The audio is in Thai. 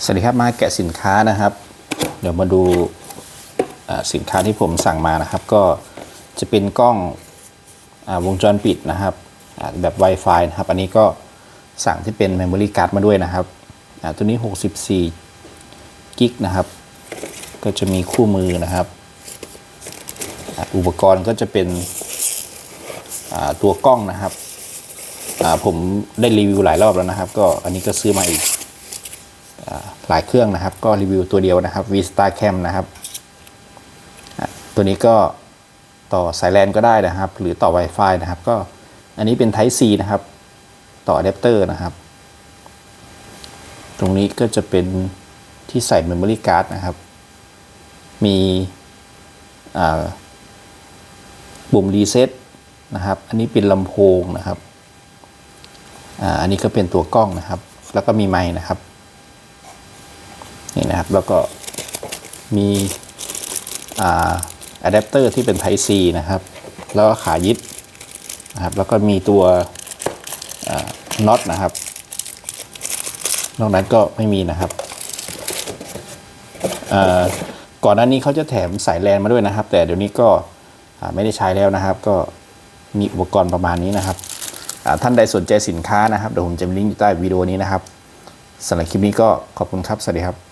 สวัสดีครับมาแกะสินค้านะครับ เดี๋ยวมาดูสินค้าที่ผมสั่งมานะครับ ก็จะเป็นกล้องอวงจรปิดนะครับแบบ Wi-Fi นะครับ อันนี้ก็สั่งที่เป็น Memory Card มาด้วยนะครับตัวนี้ 64กิกนะครับ ก็จะมีคู่มือนะครับอ,อุปกรณ์ก็จะเป็นตัวกล้องนะครับผมได้รีวิวหลายรอบแล้วนะครับ ก็อันนี้ก็ซื้อมาอีก หลายเครื่องนะครับ ก็รีวิวตัวเดียวนะครับ Vista Cam นะครับ ตัวนี้ก็ต่อสายแลนก็ได้นะครับ หรือต่อ Wi-Fi นะครับ ก็อันนี้เป็น Type C นะครับ ต่ออะแดปเตอร์นะครับ ตรงนี้ก็จะเป็นที่ใส่ Memory Card นะครับ มีปุ่มรีเซ็ตนะครับ อันนี้เป็นลำโพงนะครับอ,อันนี้ก็เป็นตัวกล้องนะครับ แล้วก็มีไมค์นะครับ นี่นะครับ แล้วก็มีอ่าอะแดปเตอร์ที่เป็น Type C นะครับ แล้วก็ขายึดนะครับ แล้วก็มีตัวน็อตนะครับ นอกนั้นก็ไม่มีนะครับก่อก่อนหน้านี้เขาจะแถมสายแลนมาด้วยนะครับ แต่เดี๋ยวนี้ก็ไม่ได้ใช้แล้วนะครับ ก็มีอุปกรณ์ประมาณนี้นะครับ ท่านใดสนใจสินค้านะครับ เดี๋ยวผมจะมีลิงก์อยู่ใต้วิดีโอนี้นะครับสำหรับคลิปนี้ก็ขอบคุณครับ สวัสดีครับ